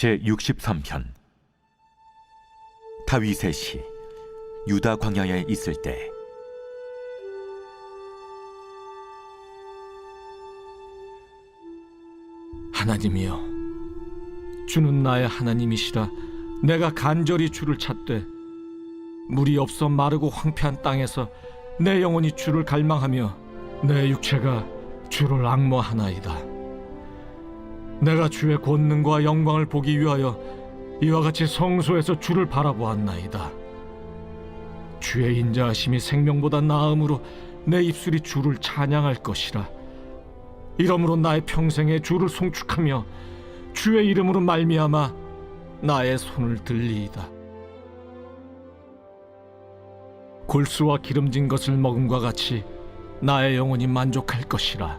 제 63편. 다윗의 시 유다 광야에 있을 때. 하나님이여 주는 나의 하나님이시라. 내가 간절히 주를 찾되 물이 없어 마르고 황폐한 땅에서 내 영혼이 주를 갈망하며 내 육체가 주를 악모하나이다 내가 주의 권능과 영광을 보기 위하여 이와 같이 성소에서 주를 바라보았나이다 주의 인자하심이 생명보다 나음으로 내 입술이 주를 찬양할 것이라 이러므로 나의 평생에 주를 송축하며 주의 이름으로 말미암아 나의 손을 들리이다. 골수와 기름진 것을 먹음과 같이 나의 영혼이 만족할 것이라.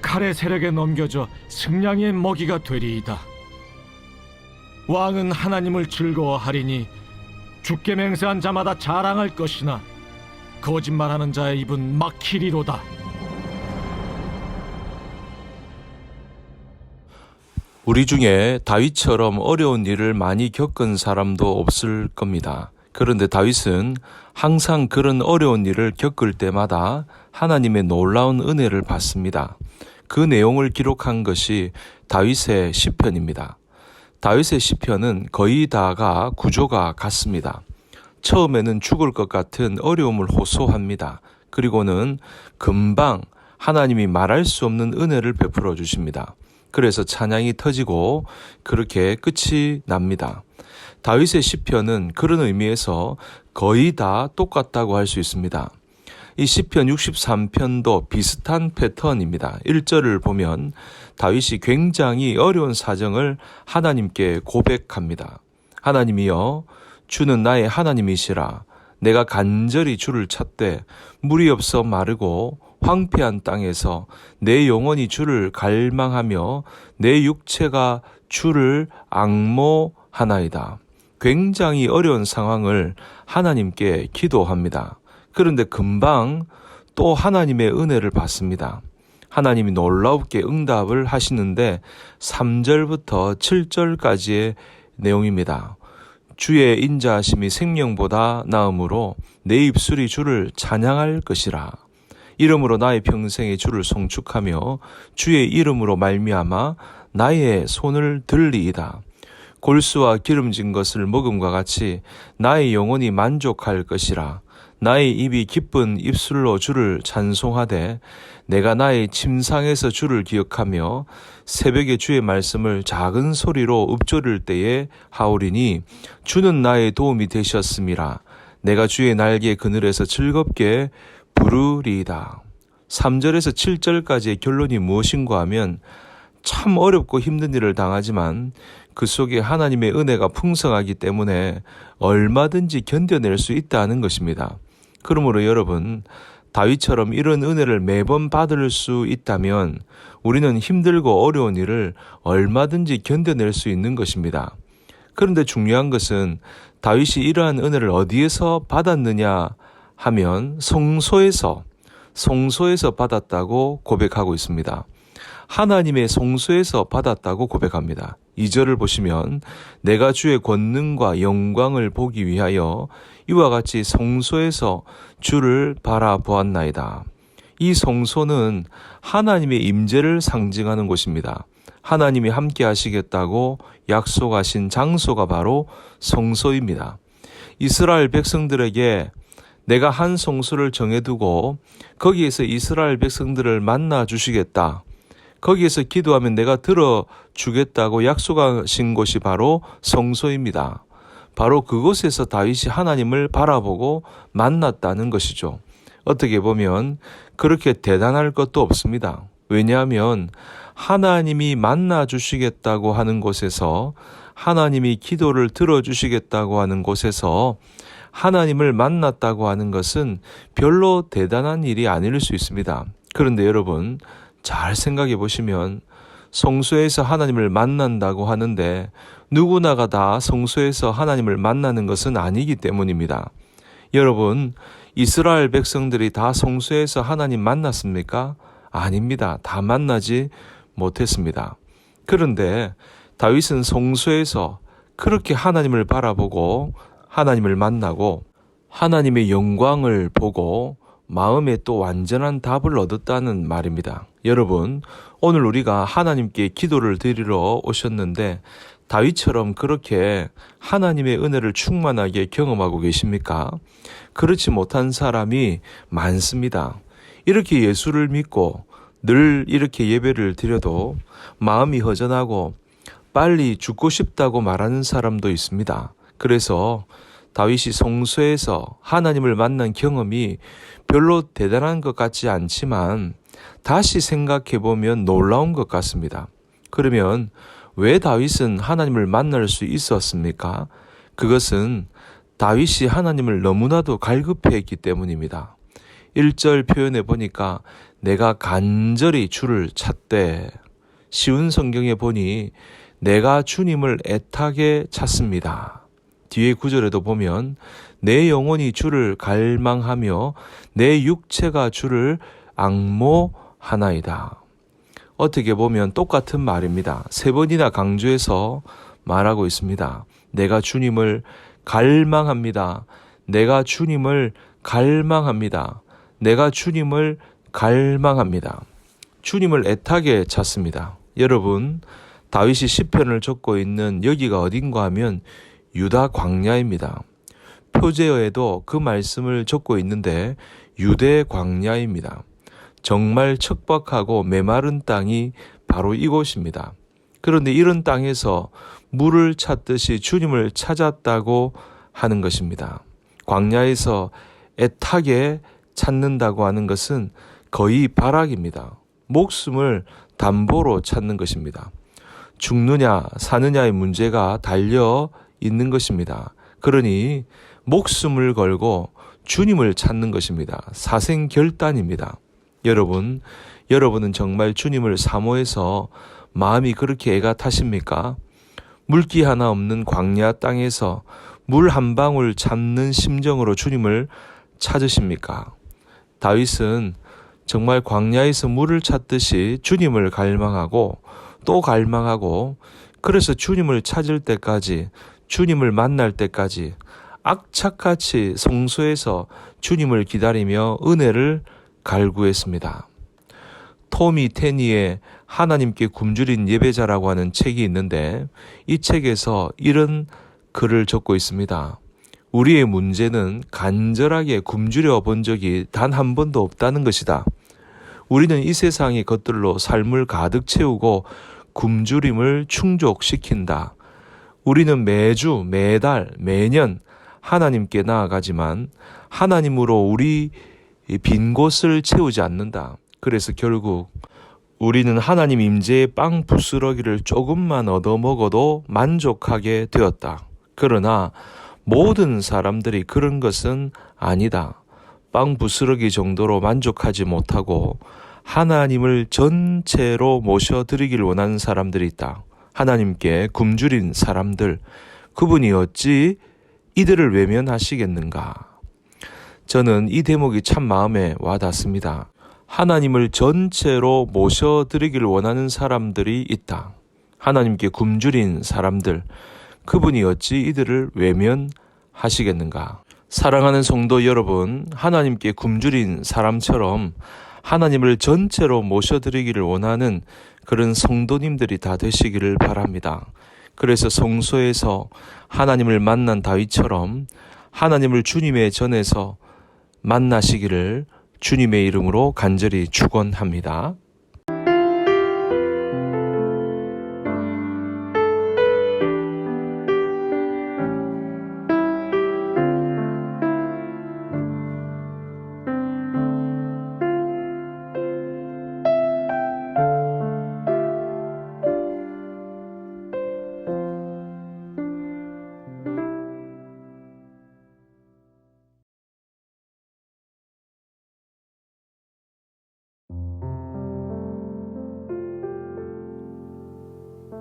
칼의 세력에 넘겨져 승량의 먹이가 되리이다. 왕은 하나님을 즐거워하리니 주께 맹세한 자마다 자랑할 것이나 거짓말하는 자의 입은 막히리로다. 우리 중에 다윗처럼 어려운 일을 많이 겪은 사람도 없을 겁니다. 그런데 다윗은 항상 그런 어려운 일을 겪을 때마다 하나님의 놀라운 은혜를 받습니다. 그 내용을 기록한 것이 다윗의 시편입니다. 다윗의 시편은 거의 다가 구조가 같습니다. 처음에는 죽을 것 같은 어려움을 호소합니다. 그리고는 금방 하나님이 말할 수 없는 은혜를 베풀어 주십니다. 그래서 찬양이 터지고 그렇게 끝이 납니다. 다윗의 시편은 그런 의미에서 거의 다 똑같다고 할 수 있습니다. 이 시편 63편도 비슷한 패턴입니다. 1절을 보면 다윗이 굉장히 어려운 사정을 하나님께 고백합니다. 하나님이여 주는 나의 하나님이시라 내가 간절히 주를 찾되 물이 없어 마르고 황폐한 땅에서 내 영혼이 주를 갈망하며 내 육체가 주를 악모하나이다. 굉장히 어려운 상황을 하나님께 기도합니다. 그런데 금방 또 하나님의 은혜를 받습니다. 하나님이 놀랍게 응답을 하시는데 3절부터 7절까지의 내용입니다. 주의 인자하심이 생명보다 나음으로 내 입술이 주를 찬양할 것이라. 이름으로 나의 평생에 주를 송축하며 주의 이름으로 말미암아 나의 손을 들리이다. 골수와 기름진 것을 먹음과 같이 나의 영혼이 만족할 것이라. 나의 입이 기쁜 입술로 주를 찬송하되 내가 나의 침상에서 주를 기억하며 새벽에 주의 말씀을 작은 소리로 읊조릴 때에 하오리니 주는 나의 도움이 되셨음이라. 내가 주의 날개 그늘에서 즐겁게 부르리이다. 3절에서 7절까지의 결론이 무엇인가 하면 참 어렵고 힘든 일을 당하지만 그 속에 하나님의 은혜가 풍성하기 때문에 얼마든지 견뎌낼 수 있다는 것입니다. 그러므로 여러분, 다윗처럼 이런 은혜를 매번 받을 수 있다면 우리는 힘들고 어려운 일을 얼마든지 견뎌낼 수 있는 것입니다. 그런데 중요한 것은 다윗이 이러한 은혜를 어디에서 받았느냐 하면 성소에서 성소에서 받았다고 고백하고 있습니다. 하나님의 성소에서 받았다고 고백합니다. 2절을 보시면 내가 주의 권능과 영광을 보기 위하여 이와 같이 성소에서 주를 바라보았나이다. 이 성소는 하나님의 임재를 상징하는 곳입니다. 하나님이 함께 하시겠다고 약속하신 장소가 바로 성소입니다. 이스라엘 백성들에게 내가 한 성소를 정해두고 거기에서 이스라엘 백성들을 만나 주시겠다. 거기에서 기도하면 내가 들어주겠다고 약속하신 곳이 바로 성소입니다. 바로 그곳에서 다윗이 하나님을 바라보고 만났다는 것이죠. 어떻게 보면 그렇게 대단할 것도 없습니다. 왜냐하면 하나님이 만나 주시겠다고 하는 곳에서 하나님이 기도를 들어 주시겠다고 하는 곳에서 하나님을 만났다고 하는 것은 별로 대단한 일이 아닐 수 있습니다. 그런데 여러분, 잘 생각해 보시면 성소에서 하나님을 만난다고 하는데 누구나가 다 성소에서 하나님을 만나는 것은 아니기 때문입니다. 여러분, 이스라엘 백성들이 다 성소에서 하나님 만났습니까? 아닙니다. 다 만나지 못했습니다. 그런데 다윗은 성소에서 그렇게 하나님을 바라보고 하나님을 만나고 하나님의 영광을 보고 마음에 또 완전한 답을 얻었다는 말입니다. 여러분, 오늘 우리가 하나님께 기도를 드리러 오셨는데 다윗처럼 그렇게 하나님의 은혜를 충만하게 경험하고 계십니까? 그렇지 못한 사람이 많습니다. 이렇게 예수를 믿고 늘 이렇게 예배를 드려도 마음이 허전하고 빨리 죽고 싶다고 말하는 사람도 있습니다. 그래서 다윗이 성소에서 하나님을 만난 경험이 별로 대단한 것 같지 않지만 다시 생각해 보면 놀라운 것 같습니다. 그러면 왜 다윗은 하나님을 만날 수 있었습니까? 그것은 다윗이 하나님을 너무나도 갈급해 했기 때문입니다. 1절 표현해 보니까 내가 간절히 주를 찾되 쉬운 성경에 보니 내가 주님을 애타게 찾습니다. 뒤에 구절에도 보면 내 영혼이 주를 갈망하며 내 육체가 주를 악모하나이다. 어떻게 보면 똑같은 말입니다. 세 번이나 강조해서 말하고 있습니다. 내가 주님을 갈망합니다. 내가 주님을 갈망합니다. 내가 주님을 갈망합니다. 주님을 애타게 찾습니다. 여러분, 다윗이 시편을 적고 있는 여기가 어딘가 하면 유다 광야입니다. 표제어에도 그 말씀을 적고 있는데 유대 광야입니다. 정말 척박하고 메마른 땅이 바로 이곳입니다. 그런데 이런 땅에서 물을 찾듯이 주님을 찾았다고 하는 것입니다. 광야에서 애타게 찾는다고 하는 것은 거의 발악입니다. 목숨을 담보로 찾는 것입니다. 죽느냐, 사느냐의 문제가 달려 있는 것입니다. 그러니 목숨을 걸고 주님을 찾는 것입니다. 사생 결단입니다. 여러분, 여러분은 정말 주님을 사모해서 마음이 그렇게 애가 타십니까? 물기 하나 없는 광야 땅에서 물 한 방울 찾는 심정으로 주님을 찾으십니까? 다윗은 정말 광야에서 물을 찾듯이 주님을 갈망하고 또 갈망하고 그래서 주님을 찾을 때까지 주님을 만날 때까지 악착같이 성소에서 주님을 기다리며 은혜를 갈구했습니다. 토미 테니의 하나님께 굶주린 예배자라고 하는 책이 있는데 이 책에서 이런 글을 적고 있습니다. 우리의 문제는 간절하게 굶주려 본 적이 단 한 번도 없다는 것이다. 우리는 이 세상의 것들로 삶을 가득 채우고 굶주림을 충족시킨다. 우리는 매주, 매달, 매년 하나님께 나아가지만 하나님으로 우리 빈 곳을 채우지 않는다. 그래서 결국 우리는 하나님 임재의 빵 부스러기를 조금만 얻어 먹어도 만족하게 되었다. 그러나 모든 사람들이 그런 것은 아니다. 빵 부스러기 정도로 만족하지 못하고 하나님을 전체로 모셔드리길 원하는 사람들이 있다. 하나님께 굶주린 사람들, 그분이 어찌 이들을 외면하시겠는가? 저는 이 대목이 참 마음에 와 닿습니다. 하나님을 전체로 모셔드리길 원하는 사람들이 있다. 하나님께 굶주린 사람들, 그분이 어찌 이들을 외면하시겠는가? 사랑하는 성도 여러분, 하나님께 굶주린 사람처럼 하나님을 전체로 모셔드리기를 원하는 그런 성도님들이 다 되시기를 바랍니다. 그래서 성소에서 하나님을 만난 다윗처럼 하나님을 주님의 전에서 만나시기를 주님의 이름으로 간절히 축원합니다.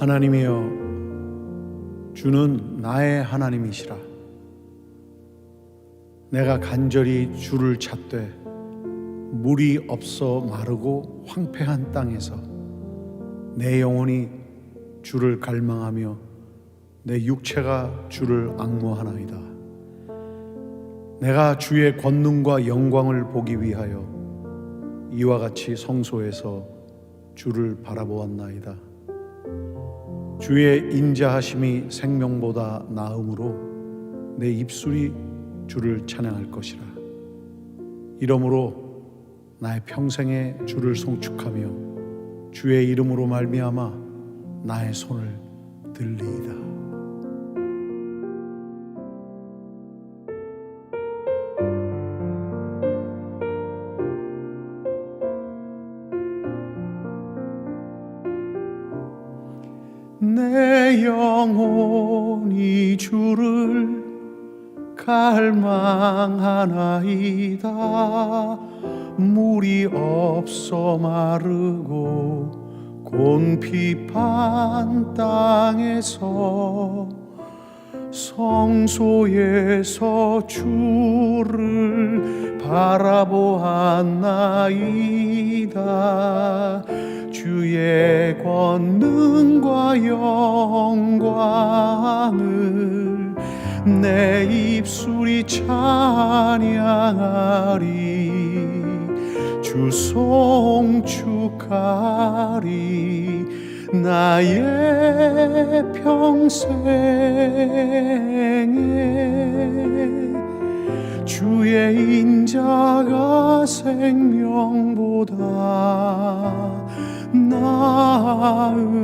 하나님이여 주는 나의 하나님이시라 내가 간절히 주를 찾되 물이 없어 마르고 황폐한 땅에서 내 영혼이 주를 갈망하며 내 육체가 주를 악모하나이다 내가 주의 권능과 영광을 보기 위하여 이와 같이 성소에서 주를 바라보았나이다. 주의 인자하심이 생명보다 나음으로 내 입술이 주를 찬양할 것이라. 이러므로 나의 평생에 주를 송축하며 주의 이름으로 말미암아 나의 손을 들리이다. 주를 갈망하나이다. 물이 없어 마르고 곤피판 땅에서 성소에서 주를 바라보았나이다. 주의 권능과 영광을 내 입술이 찬양하리. 주 송축하리 나의 평생에 주의 인자가 생명보다 나음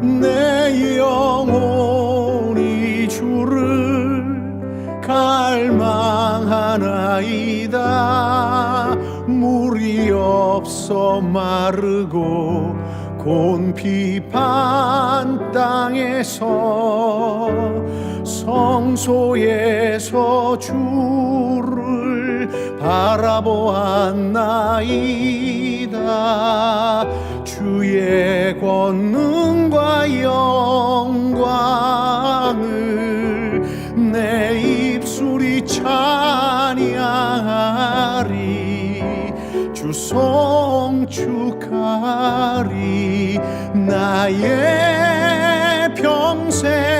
내 영혼이 주를 갈망하나이다. 마르고 곤피판 땅에서 성소에서 주를 바라보았나이다. 주의 권능과 영광을 내 입술이 찬양하리. 주 송축하리. 나의 평생